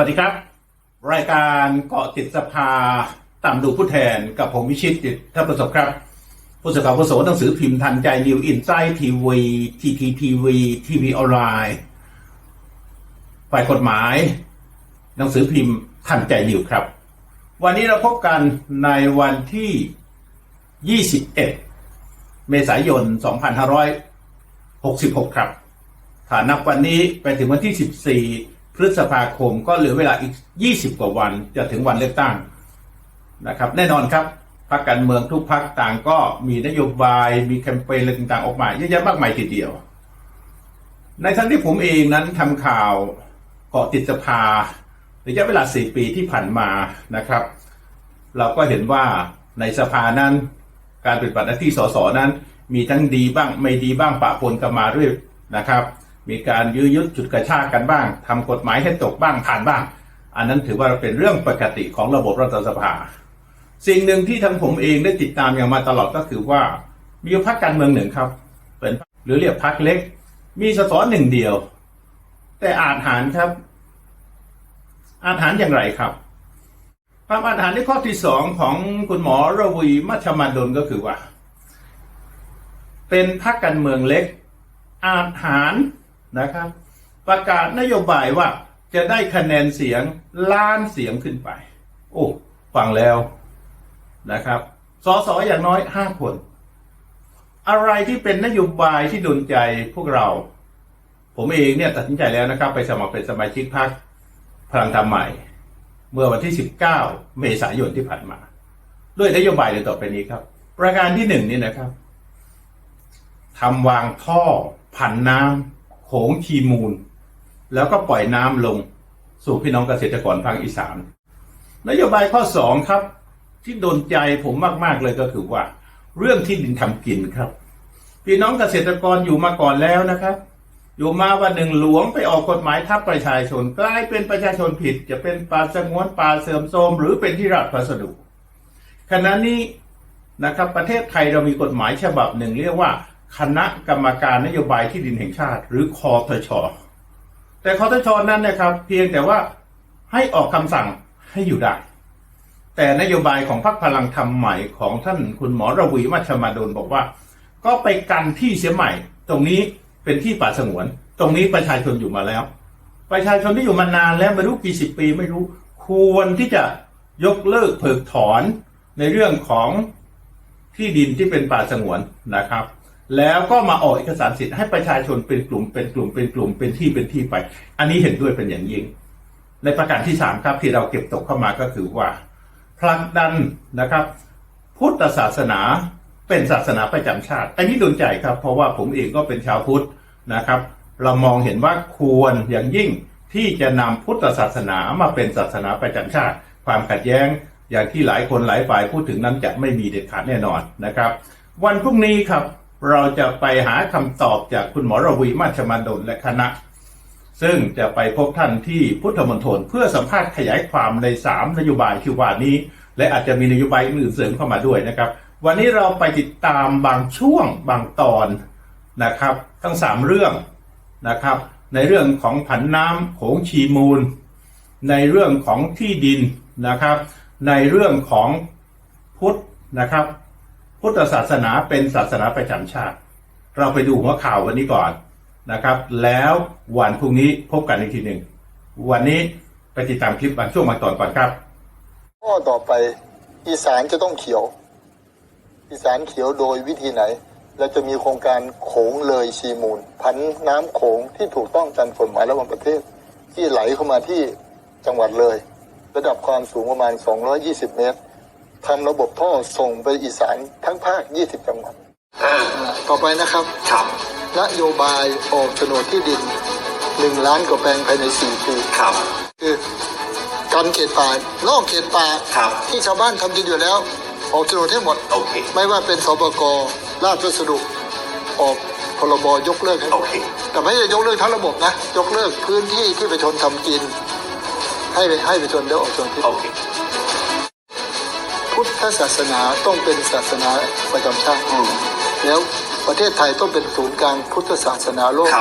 วัสดีครับ รายการเกาะติดสภาตามดูผู้แทนกับผมวิชิตจิตท่าประสบครับ ผู้สื่อข่าวผู้โสหนังสือพิมพ์ทันใจนิวอินไซต์ทีวีทีทีทีวีทีวีออนไลน์ฝ่ายกฎหมาย หนังสือพิมพ์ทันใจนิวครับ วันนี้เราพบกันในวันที่ 21 เมษายน 2566 ครับถ้านับวันนี้ไปถึงวันที่ 14 พฤษภาคมก็เหลือเวลาอีก 20 กว่าวันจะถึงวันเลือกตั้งนะครับ แน่นอนครับพรรคการเมืองทุกพรรคต่างก็มีนโยบายมีแคมเปญอะไรต่างๆออกมาเยอะแยะมากมายทีเดียว ในทั้งที่ผมเองนั้นทำข่าวเกาะติดสภาระยะเวลา 4 ปีที่ผ่านมานะครับ เราก็เห็นว่าในสภานั้น การปฏิบัติหน้าที่สสนั้น มีทั้งดีบ้างไม่ดีบ้างปะปนกันมาเรื่อยนะครับ มีการยื้อยุดจุดกระชากกันบ้างทำกฎหมายให้ตกบ้างผ่านบ้าง อันนั้นถือว่าเป็นเรื่องปกติของระบบรัฐสภา สิ่งหนึ่งที่ทั้งผมเองได้ติดตามอย่างมาตลอดก็คือว่า มีพรรคการเมืองหนึ่งครับ เป็นหรือเรียกพรรคเล็ก มีสสหนึ่งเดียว แต่อาจหารครับ อาจหารอย่างไรครับความอาถรรพ์ในข้อที่สองของคุณหมอระวีมัชมาดลก็คือว่า เป็นพรรคการเมืองเล็ก อาจหาร นะครับ ประกาศนโยบายว่าจะได้คะแนนเสียงล้านเสียงขึ้นไป โอ้ฟังแล้วนะครับสสอย่างน้อยห้าคน อะไรที่เป็นนโยบายที่ดนใจพวกเรา ผมเองเนี่ยตัดสินใจแล้วนะครับ ไปสมัครเป็นสมาชิกพรรคพลังธรรมใหม่ เมื่อวันที่ 19 เมษายนที่ผ่านมา ด้วยนโยบายในต่อไปนี้ครับ ประการที่หนึ่งนี่นะครับทำวางท่อผันน้ำ โขงชีมูล แล้วก็ปล่อยน้ำลงสู่พี่น้องเกษตรกรภาคอีสาน นโยบายข้อสองครับ ที่โดนใจผมมาก ๆ เลยก็คือว่า เรื่องที่ดินทำกินครับ พี่น้องเกษตรกรอยู่มาก่อนแล้วนะครับ อยู่มาวันหนึ่งหลวงไปออกกฎหมายทับประชาชนกลายเป็นประชาชนผิด จะเป็นป่าสงวนป่าเสื่อมโทรมหรือเป็นที่ราชพัสดุขณะนี้นะครับประเทศไทยเรามีกฎหมายฉบับหนึ่งเรียกว่า คณะกรรมการนโยบายที่ดินแห่งชาติ หรือคอทช แต่คอทชนั้นนะครับ เพียงแต่ว่าให้ออกคำสั่งให้อยู่ได้ แต่นโยบายของพรรคพลังธรรมใหม่ของท่านคุณหมอระวีมัชมาดลบอกว่า ก็ไปกันที่เสียใหม่ ตรงนี้เป็นที่ป่าสงวน ตรงนี้ประชาชนอยู่มาแล้ว ประชาชนที่อยู่มานานแล้วไม่รู้กี่สิบปีไม่รู้ควรที่จะยกเลิกเพิกถอนในเรื่องของที่ดินที่เป็นป่าสงวนนะครับ แล้วก็มาออกเอกสารสิทธิ์ให้ประชาชนเป็นกลุ่มเป็นกลุ่มเป็นกลุ่มเป็นที่เป็นที่ไป อันนี้เห็นด้วยเป็นอย่างยิ่ง ในประการที่สามครับที่เราเก็บตกเข้ามาก็คือว่าผลักดันนะครับ พุทธศาสนาเป็นศาสนาประจำชาติ อันนี้โดนใจครับ เพราะว่าผมเองก็เป็นชาวพุทธนะครับ เรามองเห็นว่าควรอย่างยิ่งที่จะนำพุทธศาสนามาเป็นศาสนาประจำชาติ ความขัดแย้งอย่างที่หลายคนหลายฝ่ายพูดถึงนั้นจะไม่มีเด็ดขาดแน่นอนนะครับ วันพรุ่งนี้ครับ เราจะไปหาคำตอบจากคุณหมอระวีมาชมาดลและคณะ ซึ่งจะไปพบท่านที่พุทธมณฑลเพื่อสัมภาษณ์ขยายความใน 3 นโยบายที่ว่านี้ และอาจจะมีนโยบายอื่นเสริมเข้ามาด้วยนะครับ วันนี้เราไปติดตามบางช่วงบางตอนนะครับ ทั้ง 3 เรื่องนะครับ ในเรื่องของผันน้ำโขงชีมูล ในเรื่องของที่ดินนะครับ ในเรื่องของพุทธนะครับ พุทธศาสนาเป็นศาสนาประจำชาติ เราไปดูหัวข่าววันนี้ก่อนนะครับ แล้ววันพรุ่งนี้พบกันอีกทีหนึ่ง วันนี้ไปติดตามคลิปบางช่วงบางตอนก่อนครับข้อต่อไปอีสานจะต้องเขียว อีสานเขียวโดยวิธีไหนเราจะมีโครงการโขงเลยชีมูล พันน้ำโขงที่ถูกต้องตามกฎหมายระหว่างประเทศ ที่ไหลเข้ามาที่จังหวัดเลย ระดับความสูงประมาณ 220 เมตร ทำระบบท่อส่งไปอีสานทั้งภาค 20 จังหวัดอ่าต่อไปนะครับ ครับ นโยบายออกโฉนดที่ดิน 1 ล้านกว่าแปลงภายใน 4 ปีครับ คือการเขตป่านอกเขตป่าครับ ที่ชาวบ้านทำกินอยู่แล้ว ออกโฉนดให้หมด โอเค ไม่ว่าเป็นสปกราชพัสดุ ออกพรบยกเลิกให้หมโอดเค แต่ไม่ได้ยกเลิกทั้งระบบนะ ยกเลิกพื้นที่ที่ประชาชนทำกิน ให้ไปให้ประชาชนได้ออกโฉนดที่โอเค พุทธศาสนาต้องเป็นศาสนาประจำชาติแล้วประเทศไทยต้องเป็นศูนย์กลางพุทธศาสนาโลก